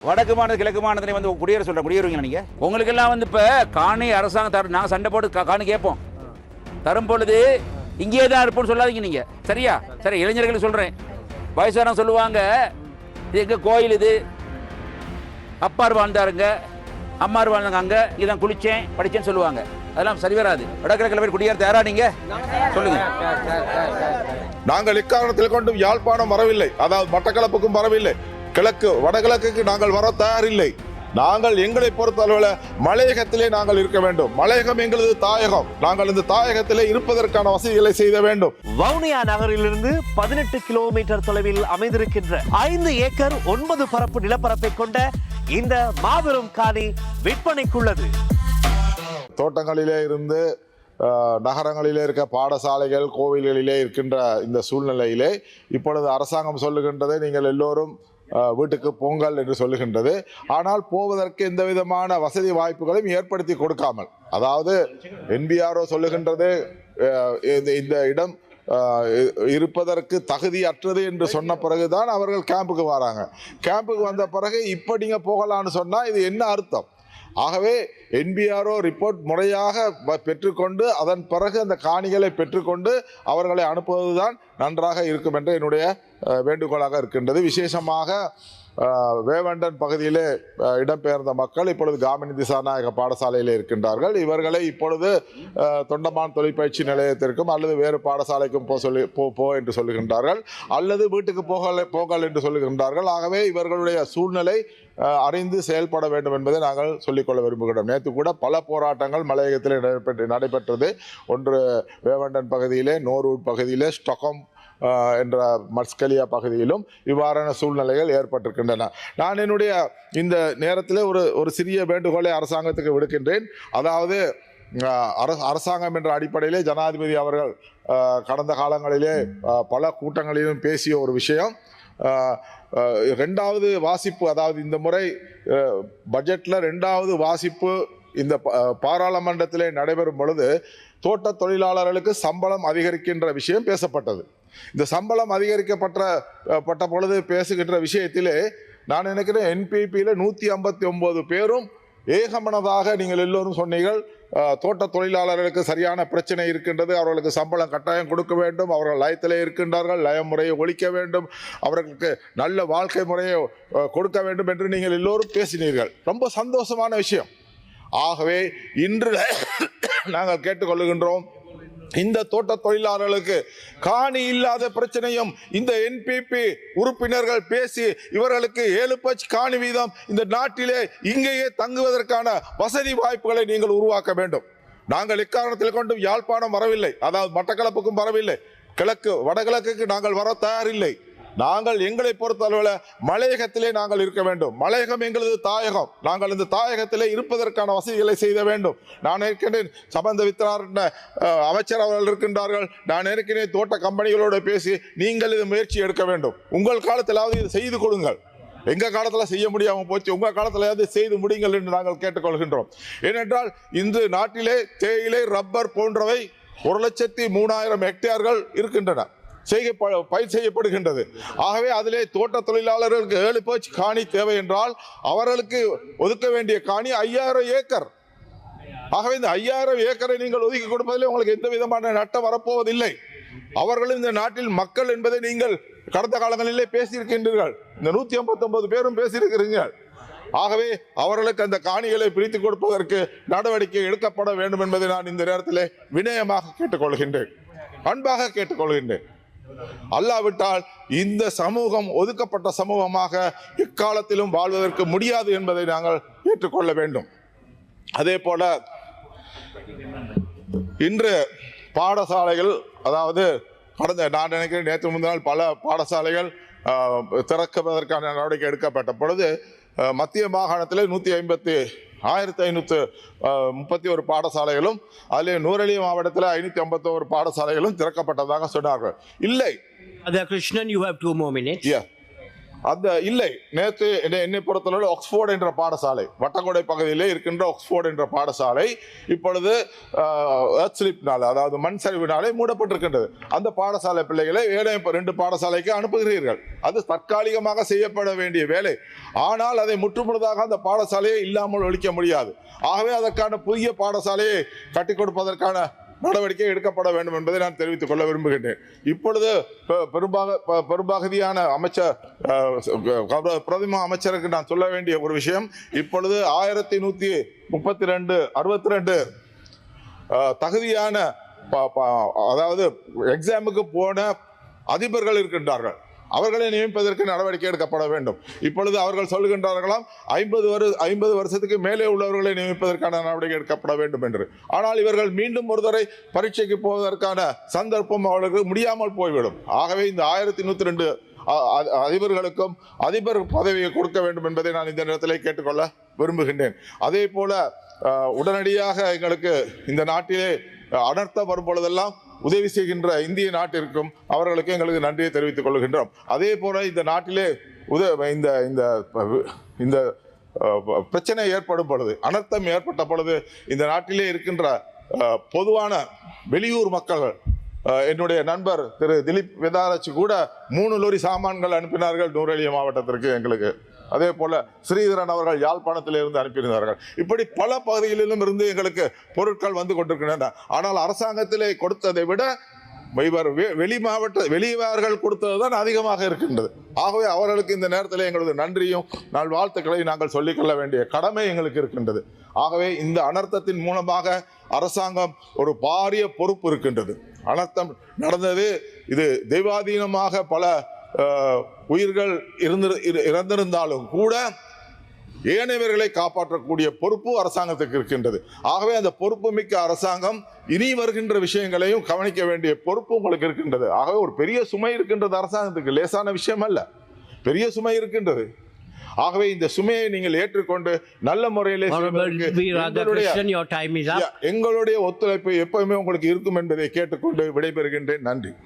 வடக்கு மாநில கிழக்கு மாநிலத்திலே வந்து குடியேற சொல்ற குடியேறுவீங்க நீங்க? உங்களுக்கு எல்லாம் வந்து இப்ப காணி அரசாங்கம் தர நாங்க சண்டை போட்டு கா- காணி கேட்போம். தரும் பொழுது இங்கேயே தான் இருப்போம்னு சொல்லாதீங்க நீங்க. சரியா? சரி இளைஞர்களுக்கு சொல்றேன். வயசாரம் சொல்லுவாங்க இது எங்க கோயில் இது? அப்பார் வாழ்ந்தாருங்க அம்மார் வாழ்ந்தாங்க அங்க இதான் குளிச்சேன் படிச்சேன்னு சொல்லுவாங்க. அதெல்லாம் சரி வராது. வடகிழக்கில் போய் குடியேற தயாரா நீங்க? சொல்லுங்க. நாங்கள் இக்காரணத்தில் கொண்டும் யாழ்ப்பாணம் வரவில்லை. அதாவது மட்டக்களப்புக்கும் வரவில்லை. கிழக்கு வடகிழக்குக்கு நாங்கள் வர தயாரில்லை. நாங்கள் எங்களை பொறுத்தளவில் மலையகத்திலே நாங்கள் இருக்க வேண்டும். மலையகம் எங்களது தாயகம். நாங்கள் இந்த தாயகத்திலே இருப்பதற்கான வசதிகளை செய்த வேண்டும். வவுனியா நகரிலிருந்து பதினெட்டு கிலோமீட்டர் தொலைவில் அமைந்திருக்கின்ற ஐந்து ஏக்கர் ஒன்பது பரப்பு நிலப்பரப்பை கொண்ட இந்த மாபெரும் காணி விற்பனைக்குள்ளது. தோட்டங்களிலே இருந்து நகரங்களிலே இருக்க பாடசாலைகள் கோவில்களிலே இருக்கின்ற இந்த சூழ்நிலையிலே இப்பொழுது அரசாங்கம் சொல்லுகின்றதை நீங்கள் எல்லோரும் வீட்டுக்கு போங்கள் என்று சொல்லுகின்றது. ஆனால் போவதற்கு எந்த விதமான வசதி வாய்ப்புகளையும் ஏற்படுத்தி கொடுக்காமல் அதாவது என்பிஆர்ஓ சொல்லுகின்றது இந்த- இந்த இடம் இருப்பதற்கு தகுதி இருப்பதற்கு தகுதியற்றது என்று சொன்ன பிறகுதான் அவர்கள் கேம்புக்கு வராங்க. கேம்புக்கு வந்த பிறகு இப்போ நீங்கள் போகலான்னு சொன்னால் இது என்ன அர்த்தம்? ஆகவே என்பிஆர்ஓ ரிப்போர்ட் முறையாக பெற்றுக்கொண்டு அதன் பிறகு அந்த காணிகளை பெற்றுக்கொண்டு அவர்களை அனுப்புவதுதான் நன்றாக இருக்கும் என்று என்னுடைய வேண்டுகோளாக இருக்கின்றது. விசேஷமாக வேவண்டன் பகுதியிலே இடம்பெயர்ந்த மக்கள் இப்பொழுது காமினி திசாநாயக பாடசாலையிலே இருக்கின்றார்கள். இவர்களை இப்பொழுது தொண்டமான் தொழிற்பயிற்சி நிலையத்திற்கும் அல்லது வேறு பாடசாலைக்கும் போ சொல்லி போ போ என்று சொல்லுகின்றார்கள். அல்லது வீட்டுக்கு போகல போகல் என்று சொல்லுகின்றார்கள். ஆகவே இவர்களுடைய சூழ்நிலை அறிந்து செயல்பட வேண்டும் என்பதை நாங்கள் சொல்லிக்கொள்ள விரும்புகிறோம். நேற்று கூட பல போராட்டங்கள் மலையகத்தில் நடைபெற்று நடைபெற்றது. ஒன்று வேவண்டன் பகுதியிலே நோரூட் பகுதியிலே ஸ்டொகம் என்ற மஸ்கலியா பகுதியிலும் இவ்வாறான சூழ்நிலைகள் ஏற்பட்டிருக்கின்றன. நான் என்னுடைய இந்த நேரத்தில் ஒரு ஒரு சிறிய வேண்டுகோளை அரசாங்கத்துக்கு விடுக்கின்றேன். அதாவது அரசாங்கம் என்ற அடிப்படையிலே ஜனாதிபதி அவர்கள் கடந்த காலங்களிலே பல கூட்டங்களிலும் பேசிய ஒரு விஷயம். ரெண்டாவது வாசிப்பு அதாவது இந்த முறை பட்ஜெட்டில் ரெண்டாவது வாசிப்பு இந்த ப- பாராளுமன்றத்திலே நடைபெறும் பொழுது தோட்ட தொழிலாளர்களுக்கு சம்பளம் அதிகரிக்கின்ற விஷயம் பேசப்பட்டது. இந்த சம்பளம் அதிகரிக்கப்பட்ட பட்ட பொழுது பேசுகின்ற விஷயத்திலே நான் நினைக்கிறேன் என்பிபியில் நூற்றி ஐம்பத்தி ஒம்பது பேரும் ஏகமனதாக நீங்கள் எல்லோரும் சொன்னீர்கள். தோட்ட தொழிலாளர்களுக்கு சரியான பிரச்சனை இருக்கின்றது. அவர்களுக்கு சம்பளம் கட்டாயம் கொடுக்க வேண்டும். அவர்கள் லயத்திலே இருக்கின்றார்கள். லய முறையை ஒழிக்க வேண்டும். அவர்களுக்கு நல்ல வாழ்க்கை முறையை கொடுக்க வேண்டும் என்று நீங்கள் எல்லோரும் பேசினீர்கள். ரொம்ப சந்தோஷமான விஷயம். ஆகவே இன்று நாங்கள் கேட்டுக்கொள்கின்றோம் இந்த தோட்ட தொழிலாளர்களுக்கு காணி இல்லாத பிரச்சனையும் இந்த என்பிபி உறுப்பினர்கள் பேசி இவர்களுக்கு ஏழு பச் காணி வீதம் இந்த நாட்டிலே இங்கேயே தங்குவதற்கான வசதி வாய்ப்புகளை நீங்கள் உருவாக்க வேண்டும். நாங்கள் இக்காரணத்தில் கொண்டும் யாழ்ப்பாணம் வரவில்லை. அதாவது மட்டக்களப்புக்கும் வரவில்லை. கிழக்கு வடகிழக்குக்கு நாங்கள் வர தயாரில்லை. நாங்கள் எங்களை பொறுத்தளவில் மலையகத்திலே நாங்கள் இருக்க வேண்டும். மலையகம் எங்களது தாயகம். நாங்கள் இந்த தாயகத்திலே இருப்பதற்கான வசதிகளை செய்த வேண்டும். நான் ஏற்கனவே சம்பந்த வித்தனார் அமைச்சர் அவர்கள் இருக்கின்றார்கள். நான் ஏற்கனவே தோட்ட கம்பெனிகளோடு பேசி நீங்கள் இது முயற்சி எடுக்க வேண்டும். உங்கள் காலத்திலாவது இது செய்து கொடுங்கள். எங்கள் காலத்தில் செய்ய முடியாமல் போச்சு உங்கள் காலத்திலையாவது செய்து முடியுங்கள் என்று நாங்கள் கேட்டுக்கொள்கின்றோம். ஏனென்றால் இன்று நாட்டிலே தேயிலை ரப்பர் போன்றவை ஒரு லட்சத்தி மூணாயிரம் ஹெக்டேர்கள் இருக்கின்றன. செய்கை பயிர் செய்யப்படுகின்றது. ஆகவே அதிலே தோட்ட தொழிலாளர்களுக்கு ஏழு பேச்சு காணி தேவை என்றால் அவர்களுக்கு ஒதுக்க வேண்டிய காணி ஐயாயிரம் ஏக்கர். ஆகவே இந்த ஐயாயிரம் ஏக்கரை நீங்கள் ஒதுக்கி கொடுப்பதிலே உங்களுக்கு எந்த விதமான நட்டம் வரப்போவதில்லை. அவர்களும் இந்த நாட்டில் மக்கள் என்பதை நீங்கள் கடந்த காலங்களிலே பேசியிருக்கின்றீர்கள். இந்த நூத்தி ஐம்பத்தொன்பது பேரும் பேசியிருக்கிறீர்கள். ஆகவே அவர்களுக்கு அந்த காணிகளை பிரித்து கொடுப்பதற்கு நடவடிக்கை எடுக்கப்பட வேண்டும் என்பதை நான் இந்த நேரத்தில் வினயமாக கேட்டுக்கொள்கின்றேன். அன்பாக கேட்டுக்கொள்கின்றேன். அல்லாவிட்டால் இந்த சமூகம் ஒதுக்கப்பட்ட சமூகமாக எக்காலத்திலும் வாழ்வதற்கு முடியாது என்பதை நாங்கள் ஏற்றுக்கொள்ள வேண்டும். அதே போல இன்று பாடசாலைகள் அதாவது கடந்த நான் நினைக்கிறேன் நேற்று முந்தினால் பல பாடசாலைகள் திறக்குவதற்கான நடவடிக்கை எடுக்கப்பட்ட பொழுது மத்திய மாகாணத்தில் நூற்றி ஐம்பத்தி ஆயிரத்தி ஐநூற்று முப்பத்தி ஒரு பாடசாலைகளும் அதில் நூறலி மாவட்டத்தில் ஐநூற்றி ஐம்பத்தோரு பாடசாலைகளும் திறக்கப்பட்டதாக சொன்னார்கள் இல்லை you have two more minutes. Yeah. அந்த இல்லை. நேற்று என்னை பொறுத்தளவில் பொறுத்தளவு ஆக்ஸ்போர்ட் என்ற பாடசாலை வட்டக்கோடை பகுதியிலே இருக்கின்ற ஆக்ஸ்போர்ட் என்ற பாடசாலை இப்பொழுது ஸ்லிப்னால அதாவது மண் சரிவினாலே மூடப்பட்டிருக்கின்றது. அந்த பாடசாலை பிள்ளைகளை ஏழை ரெண்டு பாடசாலைக்கு அனுப்புகிறீர்கள். அது தற்காலிகமாக செய்யப்பட வேண்டிய வேலை. ஆனால் அதை முற்றுமுழுதாக அந்த பாடசாலையை இல்லாமல் ஒழிக்க முடியாது. ஆகவே அதற்கான புதிய பாடசாலையை கட்டிக் கொடுப்பதற்கான நடவடிக்கை எடுக்கப்பட வேண்டும் என்பதை நான் தெரிவித்துக் கொள்ள விரும்புகின்றேன். இப்பொழுது பெரும்பாக பெரும்பகுதியான அமைச்சர் அஹ், பிரதம அமைச்சருக்கு நான் சொல்ல வேண்டிய ஒரு விஷயம். இப்பொழுது ஆயிரத்தி நூத்தி முப்பத்தி ரெண்டு அறுபத்தி ரெண்டு தகுதியான ப- ப- அதாவது எக்ஸாமுக்கு போன அதிபர்கள் இருக்கின்றார்கள். அவர்களை நியமிப்பதற்கு நடவடிக்கை எடுக்கப்பட வேண்டும். இப்பொழுது அவர்கள் சொல்கின்றார்களாம் ஐம்பது வரு ஐம்பது வருஷத்துக்கு மேலே உள்ளவர்களை நியமிப்பதற்கான நடவடிக்கை எடுக்கப்பட வேண்டும் என்று. ஆனால் இவர்கள் மீண்டும் ஒரு தடவை பரீட்சைக்கு போவதற்கான சந்தர்ப்பம் அவர்களுக்கு முடியாமல் போய்விடும். ஆகவே இந்த ஆயிரத்தி நூற்றி ரெண்டு அதிபர்களுக்கும் அதிபர் பதவியை கொடுக்க வேண்டும் என்பதை நான் இந்த நேரத்தில் கேட்டுக்கொள்ள விரும்புகின்றேன். அதே போல உடனடியாக எங்களுக்கு இந்த நாட்டிலே அனர்த்தம் வரும் பொழுதெல்லாம் உதவி செய்கின்ற இந்திய நாட்டிற்கும் அவர்களுக்கும் எங்களுக்கு நன்றியை தெரிவித்துக் கொள்கின்றோம். அதே போல இந்த நாட்டிலே உத இந்த இந்த இந்த பிரச்சனை ஏற்படும் பொழுது அனர்த்தம் ஏற்பட்ட பொழுது இந்த நாட்டிலே இருக்கின்ற பொதுவான வெளியூர் மக்கள் என்னுடைய நண்பர் திரு திலீப் வெதாரச்சு கூட மூணு லோரி சாமான்கள் அனுப்பினார்கள் நூரெலியா மாவட்டத்திற்கு எங்களுக்கு. அதே போல ஸ்ரீதரன் அவர்கள் யாழ்ப்பாணத்திலிருந்து அனுப்பியிருந்தார்கள். இப்படி பல பகுதிகளிலும் இருந்து எங்களுக்கு பொருட்கள் வந்து கொண்டிருக்கின்றன. ஆனால் அரசாங்கத்திலே கொடுத்ததை விட இவர் வெ- வெளி மாவட்ட வெளியவர்கள் கொடுத்தது தான் அதிகமாக இருக்கின்றது. ஆகவே அவர்களுக்கு இந்த நேரத்தில் எங்களது நன்றியும் நாள் வாழ்த்துக்களை நாங்கள் சொல்லிக்கொள்ள வேண்டிய கடமை எங்களுக்கு இருக்கின்றது. ஆகவே இந்த அனர்த்தத்தின் மூலமாக அரசாங்கம் ஒரு பாரிய பொறுப்பு இருக்கின்றது. அனர்த்தம் நடந்தது இது தெய்வாதீனமாக பல உயிர்கள் இருந்து இரு- இறந்திருந்தாலும் கூட ஏனையவர்களை காப்பாற்றக்கூடிய பொறுப்பு அரசாங்கத்துக்கு இருக்கின்றது. ஆகவே அந்த பொறுப்பு மிக்க அரசாங்கம் இனி வருகின்ற விஷயங்களையும் கவனிக்க வேண்டிய பொறுப்பு உங்களுக்கு இருக்கின்றது. ஆகவே ஒரு பெரிய சுமை இருக்கின்றது அரசாங்கத்துக்கு. லேசான விஷயம் அல்ல. பெரிய சுமை இருக்கின்றது. ஆகவே இந்த சுமையை நீங்கள் ஏற்றுக்கொண்டு நல்ல முறையிலே. எங்களுடைய ஒத்துழைப்பு எப்பவுமே உங்களுக்கு இருக்கும் என்பதை கேட்டுக்கொண்டு விடைபெறுகின்றேன். நன்றி.